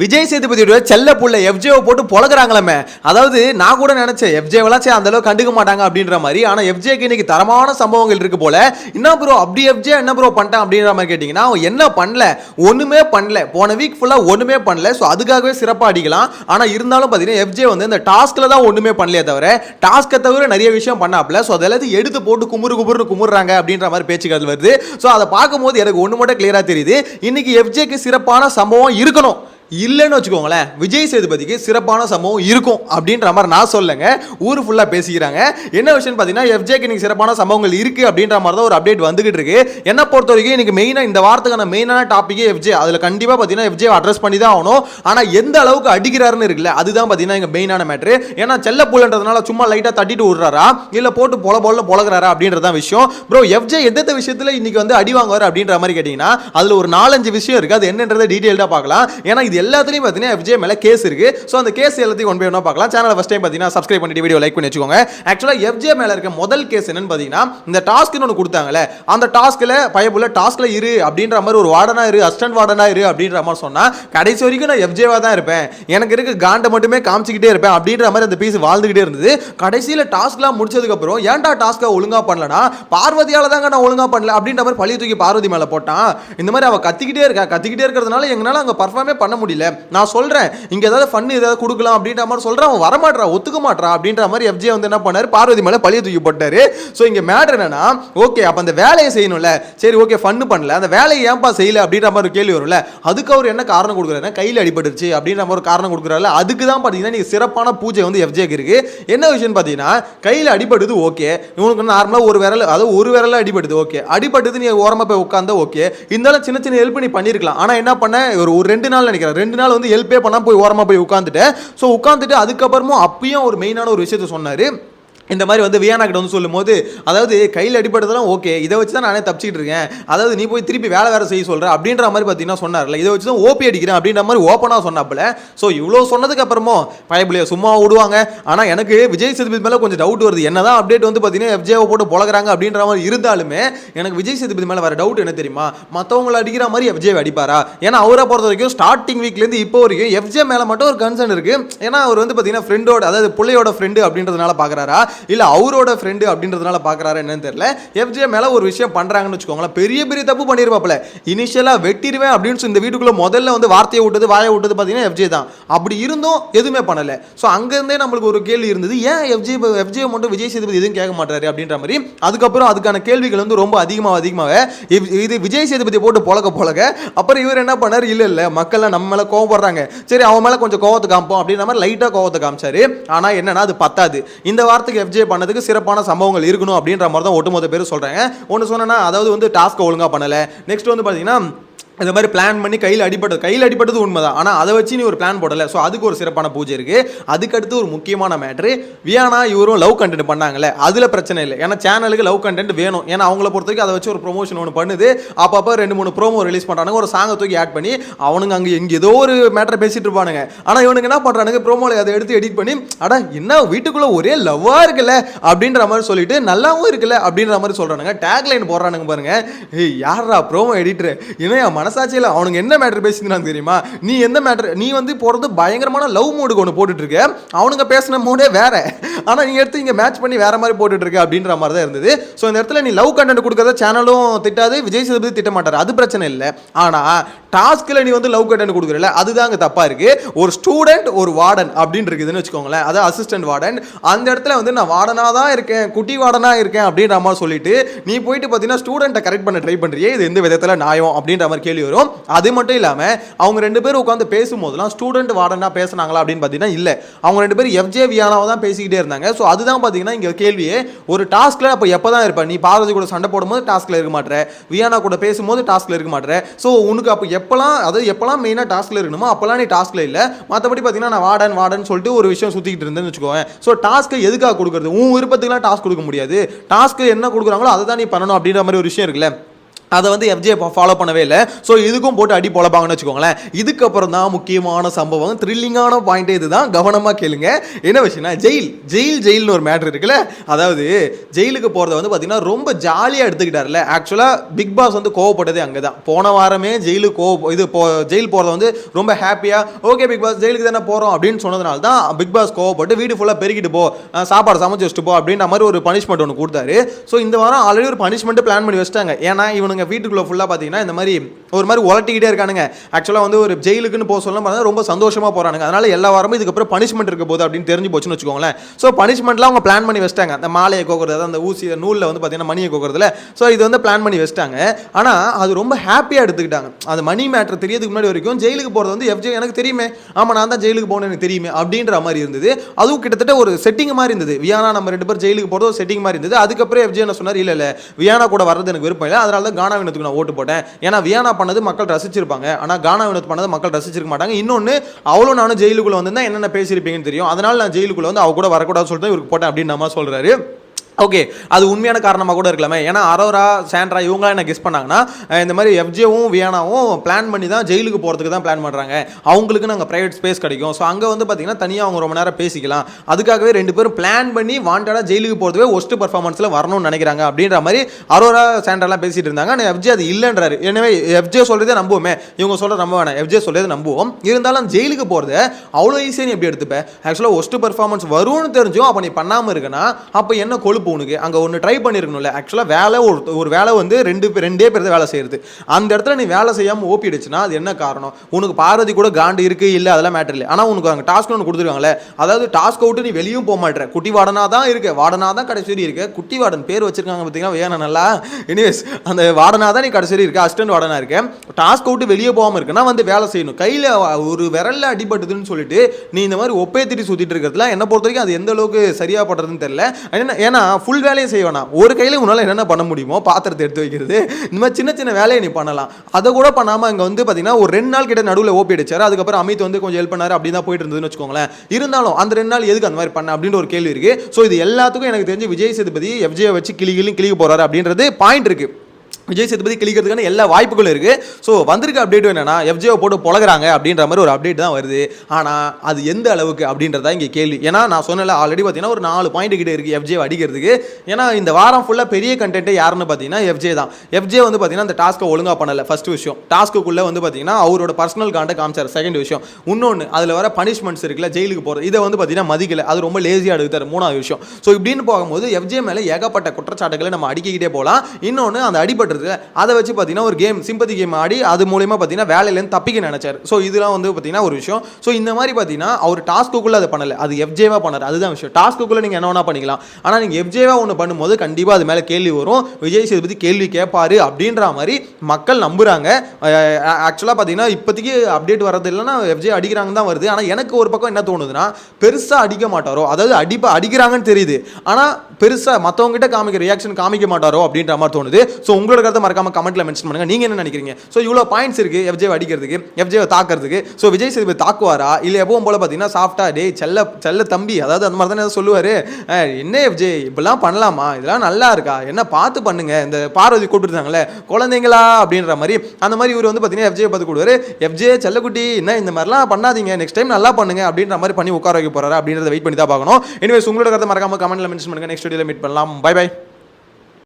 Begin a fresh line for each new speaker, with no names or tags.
விஜய் சேதுபதியோட செல்ல புள்ள எஃப்ஜேவை போட்டு பொழகுறாங்களாமே அதாவது நான் கூட நினைச்சேன் எஃப்ஜேவெல்லாம் சரி அந்த அளவுக்கு கண்டுக்க மாட்டாங்க அப்படின்ற மாதிரி. ஆனா எஃப்ஜேக்கு இன்னைக்கு தரமான சம்பவங்கள் இருக்கு போல. என்ன ப்ரோ அப்படி எஃப்ஜே என்ன ப்ரோ பண்ணிட்டான் அப்படின்ற மாதிரி கேட்டிங்கன்னா அவன் என்ன பண்ணல? ஒண்ணுமே பண்ணல. போன வீக் ஃபுல்லா ஒண்ணுமே பண்ணல. ஸோ அதுக்காகவே சிறப்பா அடிக்கலாம். ஆனா இருந்தாலும் பார்த்தீங்கன்னா எஃப்ஜே வந்து இந்த டாஸ்க்ல தான் ஒண்ணுமே பண்ணலையே தவிர டாஸ்க்கை தவிர நிறைய விஷயம் பண்ணாப்ல. ஸோ அதெல்லாத்தையும் எடுத்து போட்டு குமுறு குமுறு குமுறுறாங்க அப்படின்ற மாதிரி பேச்சுக்கள் வருது. ஸோ அதை பார்க்கும்போது எனக்கு ஒன்று மட்டும் கிளியரா தெரியுது. இன்னைக்கு எஃப்ஜேக்கு சிறப்பான சம்பவம் இருக்கணும். இல்லைன்னு வச்சுக்கோங்களேன் விஜய் சேதுபதிக்கு சிறப்பான சம்பவம் இருக்கும் அப்படின்ற மாதிரி நான் சொல்லுங்க. ஊர் ஃபுல்லாக பேசிக்கிறாங்க. என்ன விஷயம் பார்த்தீங்கன்னா எஃப்ஜேக்கு இன்னைக்கு சிறப்பான சம்பவங்கள் இருக்குது அப்படின்ற மாதிரி தான் ஒரு அப்டேட் வந்துகிட்டு இருக்கு. என்னை பொறுத்த வரைக்கும் இன்னைக்கு மெயினாக இந்த வாரத்துக்கான மெயினான டாப்பிக்கே எஃப்ஜே அதில் கண்டிப்பாக பார்த்தீங்கன்னா எஃப்ஜே அட்ரஸ் பண்ணி தான் ஆகணும். ஆனால் எந்த அளவுக்கு அடிக்கிறாருன்னு இருக்குல்ல அதுதான் பார்த்தீங்கன்னா இங்கே மெயினான மேட்ரு ஏன்னா செல்ல புள்ளன்றதுனால சும்மா லைட்டாக தட்டிட்டு விடுறாரா? இல்லை போட்டு பொல பொல பொழகிறாரா அப்படின்றதான் விஷயம். ப்ரோ எஃப்ஜே எந்த விஷயத்தில் இன்னைக்கு வந்து அடி வாங்குவார் அப்படின்ற மாதிரி கேட்டிங்கன்னா அதில் ஒரு நாலஞ்சு விஷயம் இருக்குது அது என்னன்றதை டீட்டெயில்டாக பார்க்கலாம். ஏன்னா இது எல்லாத்துலையும் பார்த்தீங்கன்னா எஃப்ஜே மேலே கேஸ் இருக்கு. ஸோ அந்த கேஸ் எல்லாத்தையும் ஒன் போய் வேணா பார்க்கலாம்? சேனலை ஃபஸ்ட் டைம் பார்த்தீங்கன்னா சப்ஸ்கிரைப் பண்ணிட்டு வீடியோ லைக் பண்ணி வச்சுக்கோங்க. ஆக்சுவலாக எஃப்ஜே மேலே இருக்க முதல் கேஸ் என்னன்னு பார்த்தீங்கன்னா இந்த டாஸ்க்னு ஒன்று கொடுத்தாங்களே அந்த டாஸ்க்கில் பயப்புள்ள டாஸ்க்கில் இரு அப்படின்ற மாதிரி ஒரு வார்டனா இரு அசிஸ்டன்ட் வார்டனா இரு அப்படின்ற மாதிரி சொன்னால் கடைசி வரைக்கும் நான் எஃப்ஜேவாக தான் இருப்பேன். எனக்கு இருக்க காண்டை மட்டுமே காமிச்சிக்கிட்டே இருப்பேன் அப்படின்ற மாதிரி அந்த பீஸ் வாழ்ந்துகிட்டே இருந்தது. கடைசியில் டாஸ்க்லாம் முடிச்சதுக்கப்புறம் ஏன்டா டாஸ்க்கை ஒழுங்காக பண்ணலனா பார்வதியால் தாங்க நான் ஒழுங்காக பண்ணல அப்படின்ற மாதிரி பழிய தூக்கி பார்வதி மேலே போட்டான். இந்த மாதிரி அவள் கத்திக்கிட்டே இருக்கா. கத்திக்கிட்டே இருக்கிறதுனால எங்களால அங்கே பர்ஃபார்மே பண்ண முடியல. நான் சொல்றேன் இங்க ஏதாவது ஃபன் ஏதாவது கொடுக்கலாம் அப்படின்ற மாதிரி சொல்றேன் அவன் வரமாட்றா ஒத்துக்க மாட்றா அப்படின்ற மாதிரி எஃப்ஜே வந்து என்ன பண்ணார்? பார்வதி மேலே பழிய தூக்கி போட்டாரு. ஸோ இங்க மேட்ரு என்னன்னா ஓகே அப்போ அந்த வேலையை செய்யணும்ல. சரி ஓகே ஃபன்னு பண்ணல. அந்த வேலையை ஏன்பா செய்யல அப்படின்ற மாதிரி ஒரு கேள்வி வரும்ல. அதுக்கு அவர் என்ன காரணம் கொடுக்குறாருன்னா கையில் அடிபட்டுருச்சு அப்படின்ற மாதிரி ஒரு காரணம் கொடுக்குறாரு அதுக்கு தான் பார்த்தீங்கன்னா நீங்க சிறப்பான பூஜை வந்து எஃப்ஜேக்கு இருக்கு. என்ன விஷயம்னு பார்த்தீங்கன்னா கையில் அடிபடுது ஓகே இவனுக்கு நார்மலாக ஒரு விரல் அதாவது ஒரு விரல அடிபடுது ஓகே அடிபட்டது நீ ஓரமாக போய் உட்காந்தா ஓகே இருந்தாலும் சின்ன சின்ன ஹெல்ப் நீ பண்ணியிருக்கலாம் ஆனால் என்ன பண்ண? ஒரு ஒரு ரெண்டு நாள் நினைக்கிறேன். ரெண்டு நாள் வந்து ஹெல்ப்பே பண்ணால் போய் ஓரமாக போய் உட்காந்துட்டேன் ஸோ உட்காந்துட்டு அதுக்கப்புறமும் அப்பயும் ஒரு மெயினான ஒரு விஷயத்த சொன்னார். இந்த மாதிரி வந்து வியானா கிட்ட வந்து சொல்லும்போது அதாவது கையில் அடிபட்டதெல்லாம் ஓகே இதை வச்சு தான் நானே தப்பிச்சிட்டு இருக்கேன். அதாவது நீ போய் திருப்பி வேலை வேறு செய்ய சொல்கிற அப்படின்ற மாதிரி பார்த்தீங்கன்னா சொன்னார்ல. இதை வச்சு தான் ஓபி அடிக்கிறேன் அப்படின்ற மாதிரி ஓப்பனாக சொன்னாப்புல. ஸோ இவ்வளோ சொன்னதுக்கு அப்புறமும் பயப்பிள்ளைய சும்மா விடுவாங்க. ஆனால் எனக்கு விஜய் சேதுபதி மேலே கொஞ்சம் டவுட் வருது. என்ன தான் அப்டேட் வந்து பார்த்தீங்கன்னா எஃப்ஜேவை போட்டு பொழகுறாங்க அப்படின்ற மாதிரி இருந்தாலுமே எனக்கு விஜய் சேதுபதி மேலே வர டவுட் என்ன தெரியுமா? மற்றவங்களை அடிக்கிற மாதிரி எஃப்ஜே அடிப்பாரா? ஏன்னா அவரை பொறுத்த வரைக்கும் ஸ்டார்டிங் வீக்லேருந்து இப்போ வரைக்கும் எஃப்ஜே மேலே மட்டும் ஒரு கன்சர்ன் இருக்குது ஏன்னா அவர் வந்து பார்த்தீங்கன்னா ஃப்ரெண்டோட அதாவது பிள்ளையோட ஃப்ரெண்டு அப்படின்றதுனால பார்க்குறாரா இல்லை அவரோட ஃப்ரெண்டு அப்படின்றதுனால பார்க்குறாரு என்னன்னு தெரியல. எஃப்ஜே மேலே ஒரு விஷயம் பண்ணுறாங்கன்னு வச்சுக்கோங்களேன். பெரிய பெரிய தப்பு பண்ணிருப்பாப்ல இனிஷியலாக வெட்டிடுவேன் அப்படின்னு இந்த வீட்டுக்குள்ளே முதல்ல வந்து வார்த்தையை விட்டது வாயை விட்டது பார்த்தீங்கன்னா எஃப்ஜே தான். அப்படி இருந்தும் எதுவுமே பண்ணலை. ஸோ அங்கேருந்தே நம்மளுக்கு ஒரு கேள்வி இருந்தது ஏன் எஃப்ஜே எஃப்ஜே மட்டும் விஜய் சேதுபதி எதுவும் கேட்க மாட்டாரு அப்படின்ற மாதிரி. அதுக்கப்புறம் அதுக்கான கேள்விகள் வந்து ரொம்ப அதிகமாக அதிகமாக இது விஜய் சேதுபதி போட்டு பொழக்க பொழக்க அப்புறம் இவர் என்ன பண்ணார்? இல்லை இல்லை மக்கள்லாம் நம்ம மேலே கோவப்படுறாங்க சரி அவன் மேலே கொஞ்சம் கோவத்தை காமிப்போம் அப்படின்ற மாதிரி லைட்டாக கோவத்தை காமிச்சாரு. ஆனால் என்னன்னா அது பத்தாது. இந்த வாரத்துக்கு எஃப்ஜே பண்ணதுக்கு சிறப்பான சம்பவங்கள் இருக்கணும் அப்படின்ற மாதிரி தான் ஒட்டுமொத்த பேர் சொல்கிறாங்க ஒன்று சொன்னேன்னா அதாவது வந்து டாஸ்க்கை ஒழுங்காக பண்ணலை. நெக்ஸ்ட் வந்து பார்த்தீங்கன்னா இந்த மாதிரி பிளான் பண்ணி கையில் அடிபட்டது கையில் அடிபட்டது உண்மைதான். ஆனால் அதை வச்சு நீ ஒரு பிளான் போடலை. ஸோ அதுக்கு ஒரு சிறப்பான பூஜை இருக்குது அதுக்கடுத்து ஒரு முக்கியமான மேட்ரு வியானா இவரும் லவ் கண்டென்ட் பண்ணாங்களே அதில் பிரச்சனை இல்லை. ஏன்னா சேனலுக்கு லவ் கண்டென்ட் வேணும். ஏன்னா அவங்கள பொறுத்த வரைக்கும் அதை வச்சு ஒரு ப்ரொமோஷன் ஒன்று பண்ணுது. அப்பப்போ ரெண்டு மூணு ப்ரோமோ ரிலீஸ் பண்ணுறாங்க ஒரு சாங்கை தூக்கி ஆட் பண்ணி அவனுங்க அங்கே எங்கே ஏதோ ஒரு மேட்டரை பேசிட்டு இருப்பானுங்க. ஆனால் இவனுக்கு என்ன பண்ணுறானுங்க ப்ரோமோவில் அதை எடுத்து எடிட் பண்ணி அடா என்ன வீட்டுக்குள்ளே ஒரே லவ்வாக இருக்குல்ல? அப்படின்ற மாதிரி சொல்லிட்டு நல்லாவும் இருக்குல்ல? அப்படின்ற மாதிரி சொல்கிறானுங்க டேக்லைன் போடுறானுங்க பாருங்க. ஏய் யாரா ப்ரோமோ எடிட்டர் ஏன்னா என் மனசாட்சியில் அவனுங்க என்ன மேட்டர் பேசியிருந்தாங்க தெரியுமா? நீ எந்த மேட்டர் நீ வந்து போகிறது பயங்கரமான லவ் மூடுக்கு ஒன்று போட்டுட்ருக்க. அவனுங்க பேசின மூடே வேற. ஆனால் நீ எடுத்து இங்கே மேட்ச் பண்ணி வேற மாதிரி போட்டுட்ருக்க அப்படின்ற மாதிரி தான் இருந்தது. ஸோ இந்த இடத்துல நீ லவ் கண்டென்ட் கொடுக்கறத சேனலும் திட்டாது விஜய் சேதுபதி திட்ட மாட்டார். அது பிரச்சனை இல்லை. ஆனால் டாஸ்கில் நீ வந்து லவ் கண்டென்ட் கொடுக்குறல அதுதான் அங்கே தப்பாக இருக்கு. ஒரு ஸ்டூடெண்ட் ஒரு வார்டன் அப்படின்னு இருக்குதுன்னு வச்சுக்கோங்களேன். அதாவது அசிஸ்டன்ட் வார்டன் அந்த இடத்துல வந்து நான் வார்டனாக தான் இருக்கேன் குட்டி வார்டனாக இருக்கேன் அப்படின்ற மாதிரி சொல்லிட்டு நீ போயிட்டு பார்த்தீங்கன்னா ஸ்டூடெண்ட்டை கரெக்ட் பண்ண ட்ரை பண்ணுறியே இது எந்த விதத்தில் நியாயம் அப்படின்ற மாதிரி கேள்வி வரும். அது மட்டும் இல்லாமல் அவங்க ரெண்டு பேரும் உட்காந்து பேசும்போதெல்லாம் ஸ்டூடெண்ட் வார்டனாக பேசுனாங்களா அப்படின்னு பார்த்தீங்கன்னா இல்லை. அவங்க ரெண்டு பேரும் எஃப்ஜே வியானாவை தான் பேசிக்கிட்டே இருந்தாங்க. ஸோ அதுதான் பார்த்தீங்கன்னா இங்கே கேள்வியே. ஒரு டாஸ்க்கில் அப்போ எப்போ தான் இருப்பேன் நீ பார்வதி கூட சண்டை போடும்போது டாஸ்க்கில் இருக்க மாட்டேற வியானா கூட பேசும்போது டாஸ்க்கில் இருக்க மாட்டேற ஸோ உனக்கு அப்போ எப்போலாம் அதாவது எப்போலாம் மெயினாக டாஸ்க்கில் இருக்கணுமோ அப்போலாம் நீ டாஸ்க்கில் இல்லை. மற்றபடி பார்த்தீங்கன்னா நான் வார்டன் வார்டன் சொல்லிட்டு ஒரு விஷயம் சுற்றிக்கிட்டு இருந்தேன்னு வச்சுக்கோங்க ஸோ டாஸ்க்கு எதுக்காக கொடுக்குறது? உன் விருப்பத்துக்குலாம் டாஸ்க் கொடுக்க முடியாது. டாஸ்க்கு என்ன கொடுக்குறாங்களோ அதை தான் நீ பண்ணணும் அப்படின்ற மாதிரி ஒரு விஷயம் இருக்குல்ல. அதை வந்து எஃப்ஜே ஃபாலோ பண்ணவே இல்லை. ஸோ இதுக்கும் போட்டு அடி பொழப்பாங்கன்னு வச்சுக்கோங்களேன். இதுக்கப்புறம் தான் முக்கியமான சம்பவம் த்ரில்லிங்கான பாயிண்ட் இதுதான். கவனமாக கேளுங்க. என்ன விஷயம்னா ஜெயில் ஜெயில் ஜெயில்னு ஒரு மேட்ரு இருக்குல்ல. அதாவது ஜெயிலுக்கு போகிறத வந்து பார்த்தீங்கன்னா ரொம்ப ஜாலியாக எடுத்துக்கிட்டார்ல ஆக்சுவலாக பிக் பாஸ் வந்து கோவப்பட்டதே அங்கே தான் போன வாரமே ஜெயிலுக்கு கோவ இது போ ஜெயில் போகிறத வந்து ரொம்ப ஹாப்பியாக ஓகே பிக் பாஸ் ஜெயிலுக்கு தானே போகிறோம் அப்படின்னு சொன்னதுனால தான் பிக் பாஸ் கோவப்பட்டு வீடு ஃபுல்லாக பெருகிட்டு போ சாப்பாடு சமைச்சு வச்சுட்டு போ அப்படின்ற மாதிரி ஒரு பனிஷ்மெண்ட் ஒன்று கொடுத்தாரு. ஸோ இந்த வாரம் ஆல்ரெடி ஒரு பனிஷ்மெண்ட்டு பிளான் பண்ணி வச்சிட்டாங்க. ஏன்னா இவனுங்க வீட்டுக்குள்ளே ஃபுல்லாக பார்த்தீங்கன்னா இந்த மாதிரி ஒரு மாதிரி உலட்டிக்கிட்டே இருக்கானுங்க. ஆக்சுவலாக வந்து ஒரு ஜெயிலுக்குன்னு போக சொல்ல பார்த்தா ரொம்ப சந்தோஷமாக போகிறானுங்க அதனால் எல்லா வாரமும் இதுக்கப்புறம் பனிஷ்மெண்ட் இருக்க போகுது அப்படின்னு தெரிஞ்சு போச்சுன்னு வச்சுக்கோங்களேன். ஸோ பனிஷ்மெண்ட்லாம் அவங்க பிளான் பண்ணி வச்சிட்டாங்க. அந்த மாலையை கோக்குறது அந்த ஊசி நூலில் வந்து பார்த்தீங்கன்னா மணியை கோக்குறதுல. ஸோ இது வந்து பிளான் பண்ணி வச்சிட்டாங்க. ஆனால் அது ரொம்ப ஹாப்பியாக எடுத்துக்கிட்டாங்க. அது மணி மேட்ரு தெரியதுக்கு முன்னாடி வரைக்கும் ஜெயிலுக்கு போகிறது வந்து எஃப்ஜே எனக்கு தெரியுமே. ஆமாம் நான் தான் ஜெயிலுக்கு போனேன் எனக்கு தெரியுமே அப்படின்ற மாதிரி இருந்தது. அதுவும் கிட்டத்தட்ட ஒரு செட்டிங் மாதிரி இருந்தது. வியானா நம்ம ரெண்டு பேர் ஜெயிலுக்கு போகிறது ஒரு செட்டிங் மாதிரி இருந்தது. அதுக்கப்புறம் எஃப்ஜே என்ன சொன்னார்? இல்லை இல்லை. வியானா கூட வர்றது எனக்கு விருப்பம் இல்லை. அதனால தான் கானா நான் ஓட்டு போட்டேன். ஏன்னா வியானா பண்ணது மக்கள் ரசிச்சிருப்பாங்க. ஆனால் கானா வினோத் பண்ணது மக்கள் ரசிச்சிருக்க மாட்டாங்க. இன்னொன்று அவளும் நானும் ஜெயிலுக்குள்ளே வந்திருந்தா என்னென்ன பேசியிருப்பீங்கன்னு தெரியும். அதனால் நான் ஜெயிலுக்குள்ளே வந்து அவ கூட வரக்கூடாதுன்னு சொல்லிட்டு இவருக்கு போட்டேன் அப்படின்னு நம்ம சொல்கிறாரு ஓகே அது உண்மையான காரணமாக கூட இருக்கலாமே. ஏன்னா அரோரா சாண்ட்ரா இவங்களாம் என்ன கெஸ் பண்ணாங்கன்னா இந்த மாதிரி எஃப்ஜேவும் வியானாவும் பிளான் பண்ணி தான் ஜெயிலுக்கு போகிறதுக்கு தான் பிளான் பண்ணுறாங்க அவங்களுக்கு நாங்கள் ப்ரைவேட் ஸ்பேஸ் கிடைக்கும். ஸோ அங்கே வந்து பார்த்தீங்கன்னா தனியாக அவங்க ரொம்ப நேரம் பேசிக்கலாம். அதுக்காகவே ரெண்டு பேரும் பிளான் பண்ணி வாண்டடாக ஜெயிலுக்கு போகிறதுவே ஒஸ்ட் பர்ஃபார்மன்ஸில் வரணும்னு நினைக்கிறாங்க அப்படின்ற மாதிரி அரோரா சாண்ட்ராலாம் பேசிகிட்டு இருந்தாங்க. ஆனால் எஃப்ஜே அது இல்லைன்றாரு. எனவே எஃப்ஜே சொல்கிறதே நம்புவோமே. இவங்க சொல்கிற நம்ப வேணாம். எஃப்ஜே சொல்கிறத நம்புவோம். இருந்தாலும் ஜெயிலுக்கு போகிறத அவ்வளோ ஈஸியாக நீ எப்படி எடுத்துப்பேன் ஆக்சுவலாக ஒஸ்ட் பர்ஃபார்மன்ஸ் வரும்னு தெரிஞ்சும் அப்போ நீ பண்ணாமல் இருக்கனா அப்போ என்ன கொழுப்பு உனக்கு அங்கே ஒன்று ட்ரை பண்ணியிருக்கணும்ல ஆக்சுவலாக வேலை ஒரு ஒரு வேலை வந்து ரெண்டு பேர் ரெண்டே பேர் தான் வேலை செய்கிறது அந்த இடத்துல நீ வேலை செய்யாமல் ஓப்பிடுச்சுன்னா அது என்ன காரணம்? உனக்கு பார்வதி கூட காண்டு இருக்கு இல்லை அதெல்லாம் மேட்டர் இல்லை. ஆனால் உனக்கு அங்கே டாஸ்க் ஒன்று கொடுத்துருக்காங்களே அதாவது டாஸ்க் அவுட்டு நீ வெளியும் போக மாட்டேற. குட்டி வாடனாக தான் இருக்கு வாடனாக தான் கடைசி வரையும் இருக்க. குட்டி வாடன் பேர் வச்சிருக்காங்க பார்த்தீங்கன்னா வேணும் நல்லா. எனிவேஸ் அந்த வாடனாக தான் நீ கடைசி வரையும் இருக்க அசிஸ்டன்ட் வாடனா இருக்க. டாஸ்க் அவுட்டு வெளியே போகாமல் இருக்குன்னா வந்து வேலை செய்யணும். கையில் ஒரு விரல்ல அடிபட்டுதுன்னு சொல்லிட்டு நீ இந்த மாதிரி ஒப்பே திட்டி சுற்றிட்டு இருக்கிறதுல என்னை பொறுத்த வரைக்கும் அது எந்த அளவுக்கு சரியாக படுறதுன்னு தெரியல ஏன்னா ஏன்னா ஃபுல் வேலையும் செய்ய வேணாம். ஒரு கையில் உன்னால் என்னென்ன பண்ண முடியுமோ பாத்திரத்தை எடுத்து வைக்கிறது இந்த மாதிரி சின்ன சின்ன வேலையை நீ பண்ணலாம். அதை கூட பண்ணாமல் அங்கே வந்து பார்த்தீங்கன்னா ஒரு ரெண்டு நாள் கிட்ட நடுவில் ஓபி அடிச்சார். அதுக்கப்புறம் அமித் வந்து கொஞ்சம் ஹெல்ப் பண்ணார். அப்படி தான் போயிட்டு இருந்ததுன்னு வச்சுக்கோங்களேன். இருந்தாலும் அந்த ரெண்டு நாள் எதுக்கு அந்த மாதிரி பண்ண அப்படின்ற ஒரு கேள்வி இருக்குது ஸோ இது எல்லாத்துக்கும் எனக்கு தெரிஞ்சு விஜய் சேதுபதி எஃப்ஜே வச்சு கிளி கிளி கிளிக்க போகிறாரு அப்படின்றது பாயிண்ட் இருக்குது விஜய் சேதுபதி கிளிக்கிறதுக்கான எல்லா வாய்ப்புகளும் இருக்குது ஸோ வந்திருக்க அப்டேட் என்னன்னா எஃப்ஜிஓ போட்டு பொழகுறாங்க அப்படின்ற மாதிரி ஒரு அப்டேட் தான் வருது. ஆனால் அது எந்த அளவுக்கு அப்படின்றதா இங்கே கேள்வி. ஏன்னா நான் சொன்னல ஆல்ரெடி பார்த்தீங்கன்னா ஒரு நாலு பாயிண்ட் கிட்ட இருக்குது எஃப்ஜே அடிக்கிறதுக்கு. ஏன்னா இந்த வாரம் ஃபுல்லாக பெரிய கண்டென்ட் யாருன்னு பார்த்தீங்கன்னா எஃப்ஜே தான். எஃப்ஜே வந்து பார்த்தீங்கன்னா அந்த டாஸ்க்கை ஒழுங்காக பண்ணலை ஃபர்ஸ்ட் விஷயம். டாஸ்க்குள்ளே வந்து பார்த்தீங்கன்னா அவரோட பர்சனல் காண்டை காமிச்சார் செகண்ட் விஷயம். இன்னொன்று அதில் வர பனிஷ்மெண்ட்ஸ் இருக்குல்ல ஜெயிலுக்கு போகிறது இதை வந்து பார்த்தீங்கன்னா மதிக்கலை. அது ரொம்ப லேசியாக எடுத்தார் மூணாவது விஷயம். ஸோ இப்படின்னு போகும்போது எஃப்ஜே மேலே ஏகப்பட்ட குற்றச்சாட்டுகளை நம்ம அடிக்கிக்கிட்டே போகலாம். இன்னொன்று அந்த அடிபட்டுறது அதை வச்சு பார்த்தீங்கன்னா ஒரு கேம் சிம்பதி கேம் ஆடி அது மூலியமா பார்த்தீங்கன்னா வேலையிலேருந்து தப்பிக்க நினச்சார். ஸோ இதெல்லாம் வந்து பார்த்தீங்கன்னா ஒரு விஷயம். ஸோ இந்த மாதிரி பார்த்தீங்கன்னா அவர் டாஸ்க்குள்ளே அதை பண்ணலை. அது எஃப்ஜேவா பண்ணார். அதுதான் விஷயம். டாஸ்க்குள்ளே நீங்கள் என்ன வேணா பண்ணிக்கலாம். ஆனால் நீங்கள் எஃப்ஜேவா ஒன்று பண்ணும்போது கண்டிப்பாக அது மேலே கேள்வி வரும். விஜய் சேதுபதி கேள்வி கேட்பாரு அப்படின்ற மாதிரி மக்கள் நம்புகிறாங்க ஆக்சுவலாக பார்த்தீங்கன்னா இப்போதைக்கு அப்டேட் வர்றது இல்லைன்னா எஃப்ஜே அடிக்கிறாங்க தான் வருது. ஆனால் எனக்கு ஒரு பக்கம் என்ன தோணுதுன்னா பெருசாக அடிக்க மாட்டாரோ அதாவது அடிப்பா அடிக்கிறாங்கன்னு தெரியுது. ஆனால் பெருசாக மற்றவங்ககிட்ட காமிக்க ரியாக்ஷன் காமிக்க மாட்டாரோ அப்படின்ற மாதிரி தோணுது. ஸோ உங்களோட கருத்தை மறக்காம கமெண்ட்ல மென்ஷன் பண்ணுங்க. நீங்க என்ன நினைக்கிறீங்க? ஸோ இவ்வளோ பாயிண்ட்ஸ் இருக்கு எஃப்ஜே அடிக்கிறதுக்கு எஃப்ஜே தாக்குறதுக்கு. ஸோ விஜய் சேதுபதி தாக்குவாரா? இல்லை எப்பவும் போல பார்த்தீங்கன்னா சாஃப்டா டே செல்ல செல்ல தம்பி அதாவது அந்த மாதிரி தானே சொல்லுவார்? என்ன எஃப்ஜே இப்படிலாம் பண்ணலாமா? இதெல்லாம் நல்லா இருக்கா? என்ன பார்த்து பண்ணுங்க? இந்த பார்வதி கூப்பிட்டுருந்தாங்களே குழந்தைங்களா? அப்படின்ற மாதிரி. அந்த மாதிரி இவர் வந்து பார்த்தீங்கன்னா எஃப்ஜே பார்த்து கூடுவாரு எஃப்ஜே செல்லக்குட்டி என்ன இந்த மாதிரிலாம் பண்ணாதீங்க. நெக்ஸ்ட் டைம் நல்லா பண்ணுங்க அப்படின்ற மாதிரி பண்ணி உட்கார வைக்க போறாரு அப்படின்றத வெயிட் பண்ணி தான் பார்க்கணும். எனிவேஸ் உங்களோட கருத்தை மறக்காம கமெண்ட்ல மென்ஷன் பண்ணுங்க. நெக்ஸ்ட் வீடியோல மீட் பண்ணலாம். By by